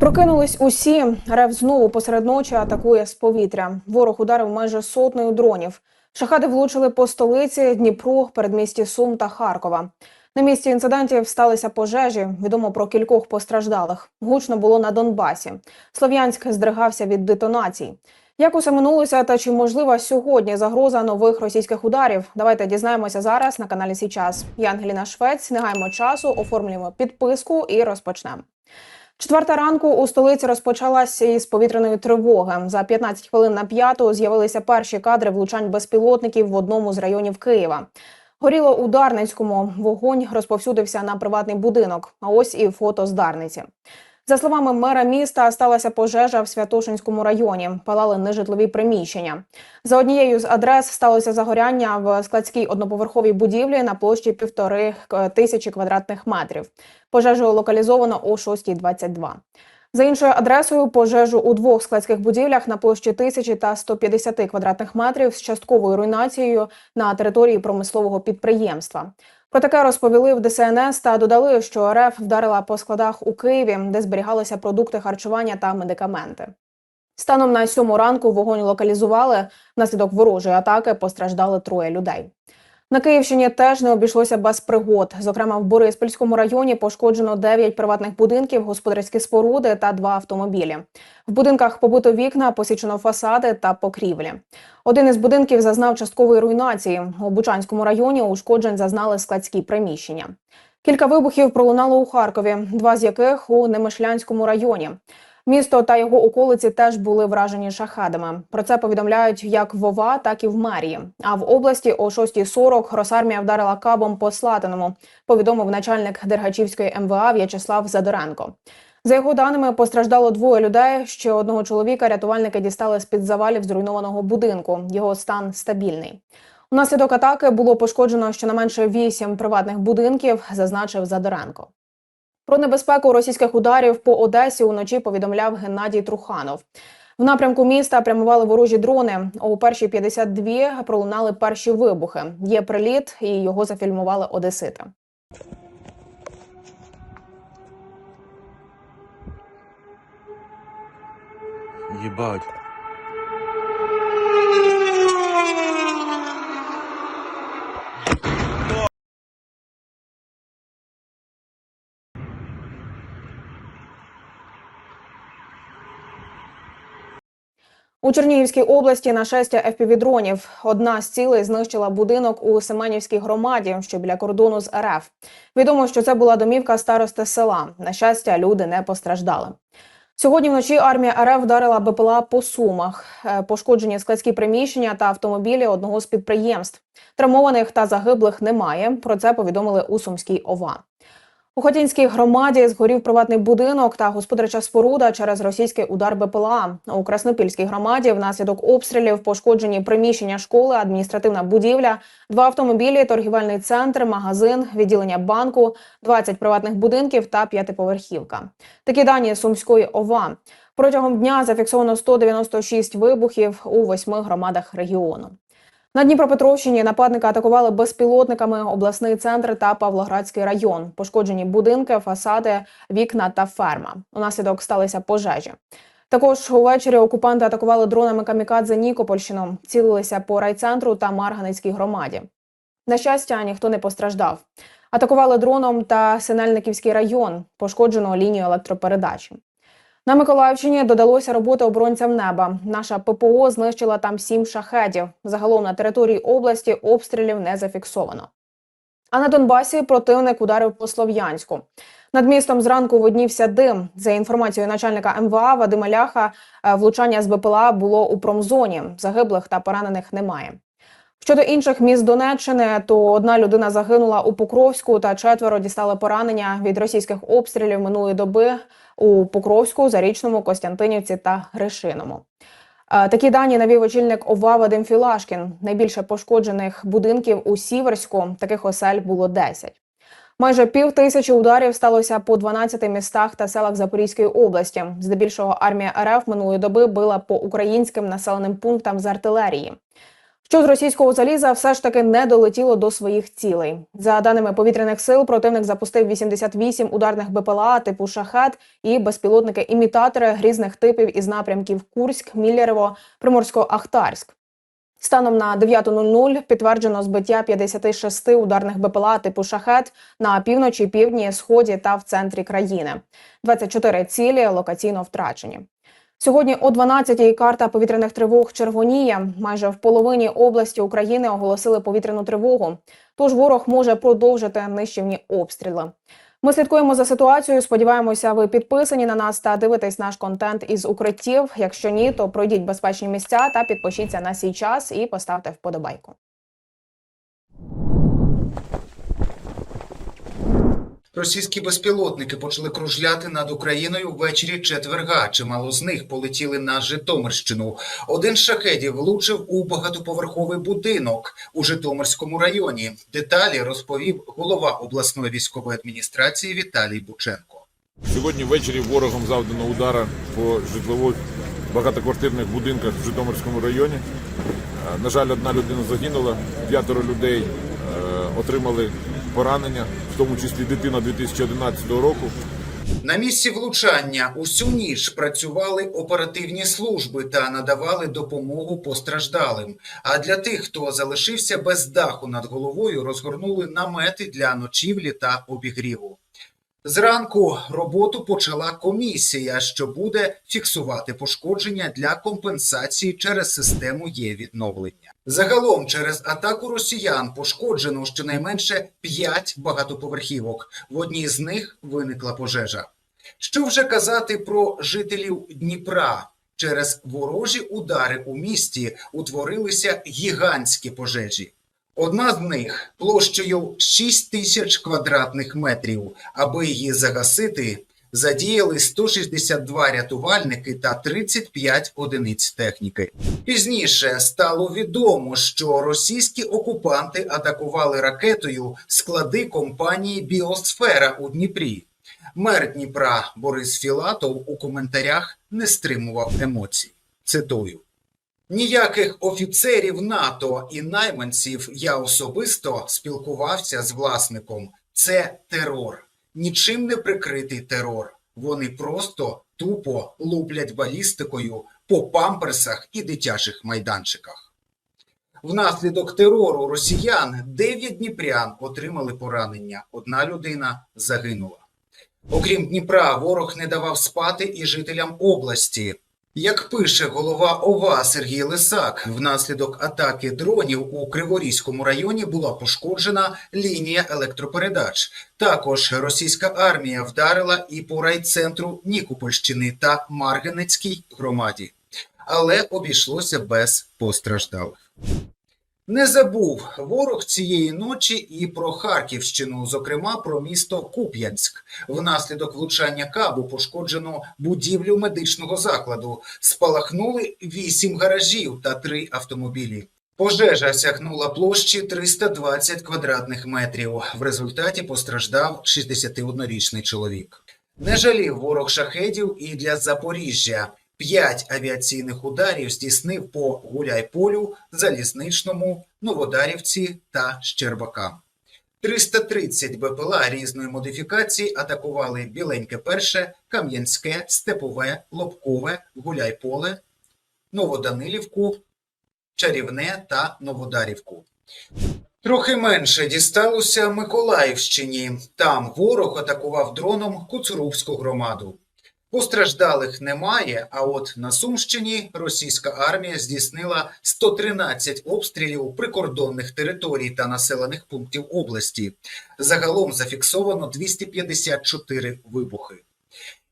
Прокинулись усі. Рев знову посеред ночі атакує з повітря. Ворог ударив майже сотнею дронів. Шахади влучили по столиці, Дніпру, передмісті Сум та Харкова. На місці інцидентів сталися пожежі. Відомо про кількох постраждалих. Гучно було на Донбасі. Слов'янськ здригався від детонацій. Як усе минулося та чи можлива сьогодні загроза нових російських ударів? Давайте дізнаємося зараз на каналі Січас. Я Ангеліна Швець. Не гаємо часу, оформлюємо підписку і розпочнемо. Четверта ранку у столиці розпочалася із повітряної тривоги. За 15 хвилин на п'яту з'явилися перші кадри влучань безпілотників в одному з районів Києва. Горіло у Дарницькому. Вогонь розповсюдився на приватний будинок. А ось і фото з Дарниці. За словами мера міста, сталася пожежа в Святошинському районі. Палали нежитлові приміщення. За однією з адрес сталося загоряння в складській одноповерховій будівлі на площі півтори е, тисячі квадратних метрів. Пожежу локалізовано о 6.22. За іншою адресою пожежу у двох складських будівлях на площі тисячі та 150 квадратних метрів з частковою руйнацією на території промислового підприємства. Про таке розповіли в ДСНС та додали, що РФ вдарила по складах у Києві, де зберігалися продукти харчування та медикаменти. Станом на сьому ранку вогонь локалізували. Внаслідок ворожої атаки постраждали троє людей. На Київщині теж не обійшлося без пригод. Зокрема, в Бориспільському районі пошкоджено 9 приватних будинків, господарські споруди та два автомобілі. В будинках побито вікна, посічено фасади та покрівлі. Один із будинків зазнав часткової руйнації. У Бучанському районі ушкоджень зазнали складські приміщення. Кілька вибухів пролунало у Харкові, два з яких у Немишлянському районі. Місто та його околиці теж були вражені шахедами. Про це повідомляють як в ОВА, так і в мерії. А в області о 6.40 Росармія вдарила кабом по Слатиному. Повідомив начальник Дергачівської МВА В'ячеслав Задоренко. За його даними, постраждало двоє людей. Ще одного чоловіка рятувальники дістали з під завалів зруйнованого будинку. Його стан стабільний. Унаслідок атаки було пошкоджено щонайменше вісім приватних будинків, зазначив Задоренко. Про небезпеку російських ударів по Одесі уночі повідомляв Геннадій Труханов. В напрямку міста прямували ворожі дрони. О першій 52 пролунали перші вибухи. Є приліт, і його зафільмували одесити. Ебать. У Чернігівській області нашестя FPV-дронів. Одна з цілей знищила будинок у Семенівській громаді, що біля кордону з РФ. Відомо, що це була домівка старости села. На щастя, люди не постраждали. Сьогодні вночі армія РФ вдарила БПЛА по сумах. Е, Пошкоджені складські приміщення та автомобілі одного з підприємств. Травмованих та загиблих немає. Про це повідомили у Сумській ОВА. У Хотінській громаді згорів приватний будинок та господарча споруда через російський удар БПЛА. У Краснопільській громаді внаслідок обстрілів пошкоджені приміщення школи, адміністративна будівля, два автомобілі, торгівельний центр, магазин, відділення банку, 20 приватних будинків та п'ятиповерхівка. Такі дані Сумської ОВА. Протягом дня зафіксовано 196 вибухів у восьми громадах регіону. На Дніпропетровщині нападника атакували безпілотниками обласний центр та Павлоградський район. Пошкоджені будинки, фасади, вікна та ферма. Унаслідок сталися пожежі. Також увечері окупанти атакували дронами камікадзе Нікопольщину, цілилися по райцентру та Марганицькій громаді. На щастя, ніхто не постраждав. Атакували дроном та Синельниківський район, пошкоджено лінію електропередачі. На Миколаївщині додалося роботи оборонцям неба. Наша ППО знищила там сім шахедів. Загалом на території області обстрілів не зафіксовано. А на Донбасі противник ударив по Слов'янську. Над містом зранку виднівся дим. За інформацією начальника МВА Вадима Ляха, е, влучання з БПЛА було у промзоні. Загиблих та поранених немає. Щодо інших міст Донеччини, то одна людина загинула у Покровську та четверо дістали поранення від російських обстрілів минулої доби у Покровську, Зарічному, Костянтинівці та Гришиному. Е, Такі дані навів очільник ОВА Вадим Філашкін. Найбільше пошкоджених будинків у Сіверську, таких осель було 10. Майже пів тисячі ударів сталося по 12 містах та селах Запорізької області. Здебільшого армія РФ минулої доби била по українським населеним пунктам з артилерії. Що з російського заліза все ж таки не долетіло до своїх цілей. За даними повітряних сил, противник запустив 88 ударних БПЛА типу шахет і безпілотники-імітатори різних типів із напрямків Курськ, Міллєрево, Приморсько-Ахтарськ. Станом на 9.00 підтверджено збиття 56 ударних БПЛА типу шахет на півночі, півдні, сході та в центрі країни. 24 цілі локаційно втрачені. Сьогодні о 12-й карта повітряних тривог червоніє. Майже в половині області України оголосили повітряну тривогу. Тож ворог може продовжити нищівні обстріли. Ми слідкуємо за ситуацією. Сподіваємося, ви підписані на нас та дивитесь наш контент із укриттів. Якщо ні, то пройдіть безпечні місця та підпишіться на сій час і поставте вподобайку. Російські безпілотники почали кружляти над Україною ввечері четверга. Чимало з них полетіли на Житомирщину. Один з шахедів влучив у багатоповерховий будинок у Житомирському районі. Деталі розповів голова обласної військової адміністрації Віталій Бученко. Сьогодні ввечері ворогом завдано удара по житлових багатоквартирних будинках в Житомирському районі. Е, На жаль, одна людина загинула, п'ятеро людей е, отримали поранення, в тому числі дитина 2011 року. На місці влучання усю ніч працювали оперативні служби та надавали допомогу постраждалим. А для тих, хто залишився без даху над головою, розгорнули намети для ночівлі та обігріву. Зранку роботу почала комісія, що буде фіксувати пошкодження для компенсації через систему є відновлення. Загалом через атаку росіян пошкоджено щонайменше 5 багатоповерхівок. В одній з них виникла пожежа. Що вже казати про жителів Дніпра? Через ворожі удари у місті утворилися гігантські пожежі. Одна з них площею 6 тисяч квадратних метрів. Аби її загасити, задіяли 162 рятувальники та 35 одиниць техніки. Пізніше стало відомо, що російські окупанти атакували ракетою склади компанії Біосфера у Дніпрі. Мер Дніпра Борис Філатов у коментарях не стримував емоцій. Цитую. Ніяких офіцерів НАТО і найманців я особисто спілкувався з власником. Це терор, нічим не прикритий терор. Вони просто тупо луплять балістикою по памперсах і дитячих майданчиках. Внаслідок терору росіян 9 дніпрян отримали поранення. Одна людина загинула. Окрім Дніпра, ворог не давав спати і жителям області. Як пише голова ОВА Сергій Лисак, внаслідок атаки дронів у Криворізькому районі була пошкоджена лінія електропередач. Також російська армія вдарила і по райцентру Нікопольщини та Марганецькій громаді, але обійшлося без постраждалих. Не забув ворог цієї ночі і про Харківщину, зокрема про місто Куп'янськ. Внаслідок влучання кабу пошкоджено будівлю медичного закладу. Спалахнули вісім гаражів та три автомобілі. Пожежа сягнула площі 320 квадратних метрів. В результаті постраждав 61-річний чоловік. Не жалів ворог шахедів і для Запоріжжя. П'ять авіаційних ударів здійснив по Гуляйполю, Залізничному, Новодарівці та Щербака. 330 БПЛА різної модифікації атакували Біленьке Перше, Кам'янське, Степове, Лобкове, Гуляйполе, Новоданилівку, Чарівне та Новодарівку. Трохи менше дісталося Миколаївщині. Там ворог атакував дроном Куцурубську громаду. Постраждалих немає, а от на Сумщині російська армія здійснила 113 обстрілів прикордонних територій та населених пунктів області. Загалом зафіксовано 254 вибухи.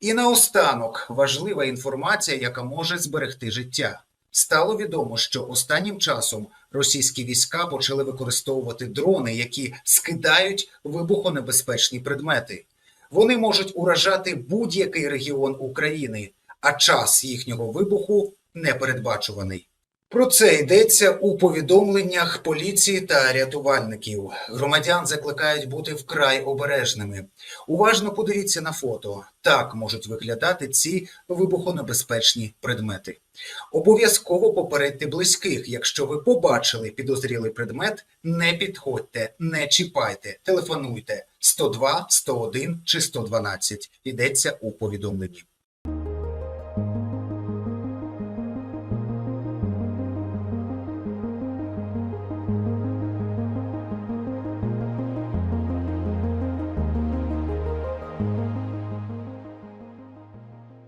І наостанок важлива інформація, яка може зберегти життя. Стало відомо, що останнім часом російські війська почали використовувати дрони, які скидають вибухонебезпечні предмети. Вони можуть уражати будь-який регіон України, а час їхнього вибуху непередбачуваний. Про це йдеться у повідомленнях поліції та рятувальників. Громадян закликають бути вкрай обережними. Уважно подивіться на фото. Так можуть виглядати ці вибухонебезпечні предмети. Обов'язково попередьте близьких. Якщо ви побачили підозрілий предмет, не підходьте, не чіпайте, телефонуйте 102, 101 чи 112. Йдеться у повідомленні.